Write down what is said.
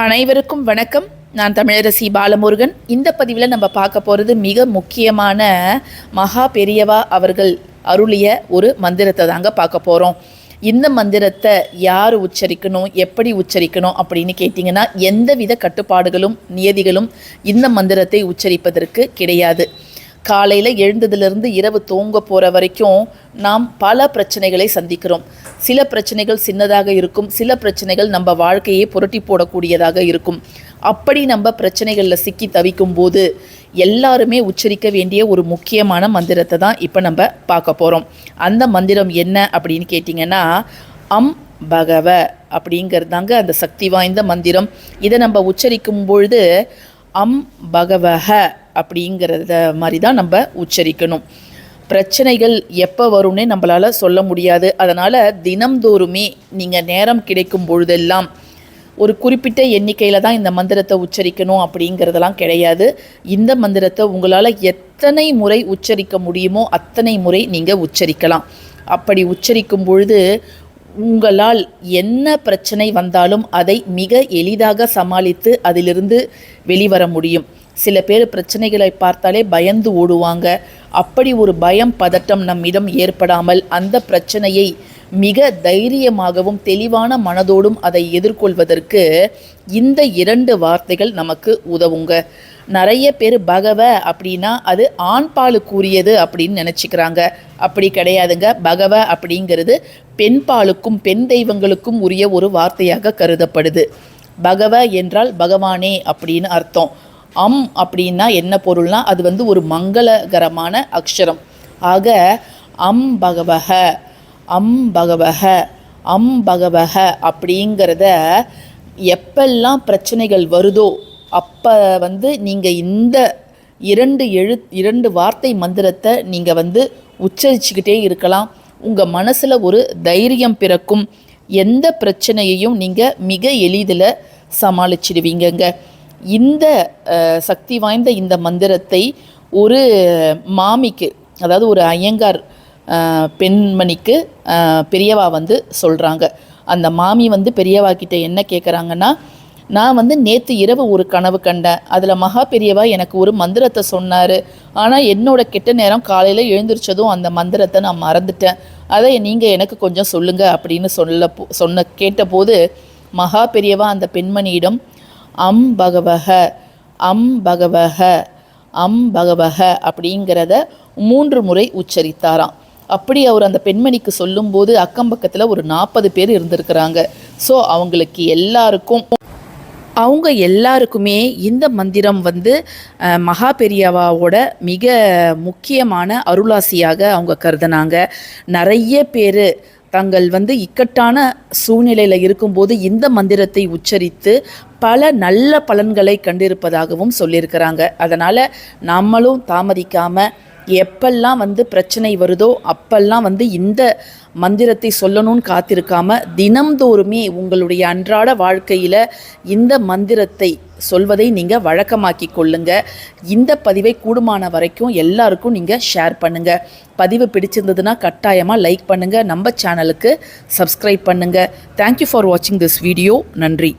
அனைவருக்கும் வணக்கம். நான் தமிழரசி பாலமுருகன். இந்த பதிவில் நம்ம பார்க்க போகிறது மிக முக்கியமான மகா பெரியவா அவர்கள் அருளிய ஒரு மந்திரத்தை தாங்க பார்க்க போகிறோம் இந்த மந்திரத்தை யார் உச்சரிக்கணும் எப்படி உச்சரிக்கணும் அப்படின்னு கேட்டிங்கன்னா எந்தவித கட்டுப்பாடுகளும் நியதிகளும் இந்த மந்திரத்தை உச்சரிப்பதற்கு கிடையாது. காலையில் எழுந்ததுலேருந்து இரவு தூங்க போகிற வரைக்கும் நாம் பல பிரச்சனைகளை சந்திக்கிறோம். சில பிரச்சனைகள் சின்னதாக இருக்கும் சில பிரச்சனைகள் நம்ம வாழ்க்கையை புரட்டி போடக்கூடியதாக இருக்கும். அப்படி நம்ம பிரச்சனைகளில் சிக்கி தவிக்கும் போது எல்லாருமே உச்சரிக்க வேண்டிய ஒரு முக்கியமான மந்திரத்தை தான் இப்போ நம்ம பார்க்க போகிறோம் அந்த மந்திரம் என்ன அப்படின்னு கேட்டிங்கன்னா அம் பகவ அப்படிங்கிறது தாங்க அந்த சக்தி வாய்ந்த மந்திரம். இதை நம்ம உச்சரிக்கும் பொழுது அம் பகவஹ அப்படிங்கிறத மாதிரி தான் நம்ம உச்சரிக்கணும். பிரச்சனைகள் எப்போ வரும்னே நம்மளால் சொல்ல முடியாது. அதனால் தினம்தோறுமே நீங்கள் நேரம் கிடைக்கும் பொழுதெல்லாம் ஒரு குறிப்பிட்ட எண்ணிக்கையில் தான் இந்த மந்திரத்தை உச்சரிக்கணும் அப்படிங்கிறதெல்லாம் கிடையாது. இந்த மந்திரத்தை உங்களால் எத்தனை முறை உச்சரிக்க முடியுமோ அத்தனை முறை நீங்கள் உச்சரிக்கலாம். அப்படி உச்சரிக்கும் பொழுது உங்களால் என்ன பிரச்சனை வந்தாலும் அதை மிக எளிதாக சமாளித்து அதிலிருந்து வெளிவர முடியும். சில பேர் பிரச்சனைகளை பார்த்தாலே பயந்து ஓடுவாங்க. அப்படி ஒரு பயம் பதட்டம் நம்மிடம் ஏற்படாமல் அந்த பிரச்சனையை மிக தைரியமாகவும் தெளிவான மனதோடும் அதை எதிர்கொள்வதற்கு இந்த இரண்டு வார்த்தைகள் நமக்கு உதவுங்க. நிறைய பேர் பகவ அப்படின்னா அது ஆண் பாலுக்குரியது அப்படின்னு நினச்சிக்கிறாங்க. அப்படி கிடையாதுங்க. பகவ அப்படிங்கிறது பெண் பாலுக்கும் பெண் தெய்வங்களுக்கும் உரிய ஒரு வார்த்தையாக கருதப்படுது. பகவ என்றால் பகவானே அப்படின்னு அர்த்தம். அம் அப்படின்னா என்ன பொருள்னா அது வந்து ஒரு மங்களகரமான அக்ஷரம். ஆக அம் பகவக அம் பகவக அம் பகவக அப்படிங்கிறத எப்பெல்லாம் பிரச்சனைகள் வருதோ அப்போ வந்து நீங்கள் இந்த இரண்டு எழு இரண்டு வார்த்தை மந்திரத்தை நீங்கள் வந்து உச்சரிச்சுக்கிட்டே இருக்கலாம். உங்கள் மனசில் ஒரு தைரியம் பிறக்கும். எந்த பிரச்சனையையும் நீங்கள் மிக எளிதில் சமாளிச்சிடுவீங்கங்க. இந்த சக்தி வாய்ந்த இந்த மந்திரத்தை ஒரு மாமிக்கு அதாவது ஒரு ஐயங்கார் பெண்மணிக்கு பெரியவா வந்து சொல்கிறாங்க அந்த மாமி வந்து பெரியவா கிட்ட என்ன கேட்குறாங்கன்னா நான் வந்து நேற்று இரவு ஒரு கனவு கண்டேன். அதில் மகா பெரியவா எனக்கு ஒரு மந்திரத்தை சொன்னார். ஆனால் என்னோட கெட்ட நேரம் காலையில் எழுந்திரிச்சதும் அந்த மந்திரத்தை நான் மறந்துட்டேன். அதை நீங்கள் எனக்கு கொஞ்சம் சொல்லுங்கள் அப்படின்னு சொல்ல போ- சொன்ன கேட்டபோது மகா பெரியவா அந்த பெண்மணியிடம் அம் பகவக அம் பகவக அம் பகவக அப்படிங்கிறத மூன்று முறை உச்சரித்தாராம். அப்படி அவர் அந்த பெண்மணிக்கு சொல்லும்போது அக்கம் பக்கத்தில் ஒரு நாற்பது பேர் இருந்திருக்கிறாங்க. ஸோ அவங்களுக்கு எல்லாருக்கும் அவங்க எல்லாருக்குமே இந்த மந்திரம் வந்து மகா பெரியவாவோட மிக முக்கியமான அருளாசியாக அவங்க கருதினாங்க. நிறைய பேர் தங்கள் வந்து இக்கட்டான சூழ்நிலையில் இருக்கும்போது இந்த மந்திரத்தை உச்சரித்து பல நல்ல பலன்களை கண்டிருப்பதாகவும் சொல்லியிருக்கிறாங்க. அதனால் நம்மளும் தாமதிக்காமல் எப்பெல்லாம் வந்து பிரச்சனை வருதோ அப்பெல்லாம் வந்து இந்த மந்திரத்தை சொல்லணும்னு காத்திருக்காம தினம்தோறுமே உங்களுடைய அன்றாட வாழ்க்கையில் இந்த மந்திரத்தை சொல்வதை நீங்கள் வழக்கமாக்கி கொள்ளுங்க. இந்த பதிவை கூடுமான வரைக்கும் எல்லாருக்கும் நீங்கள் ஷேர் பண்ணுங்க. பதிவு பிடிச்சிருந்ததுன்னா கட்டாயமாக லைக் பண்ணுங்கள் நம்ம சேனலுக்கு சப்ஸ்கிரைப் பண்ணுங்கள் தேங்க்யூ ஃபார் வாட்சிங் திஸ் வீடியோ நன்றி.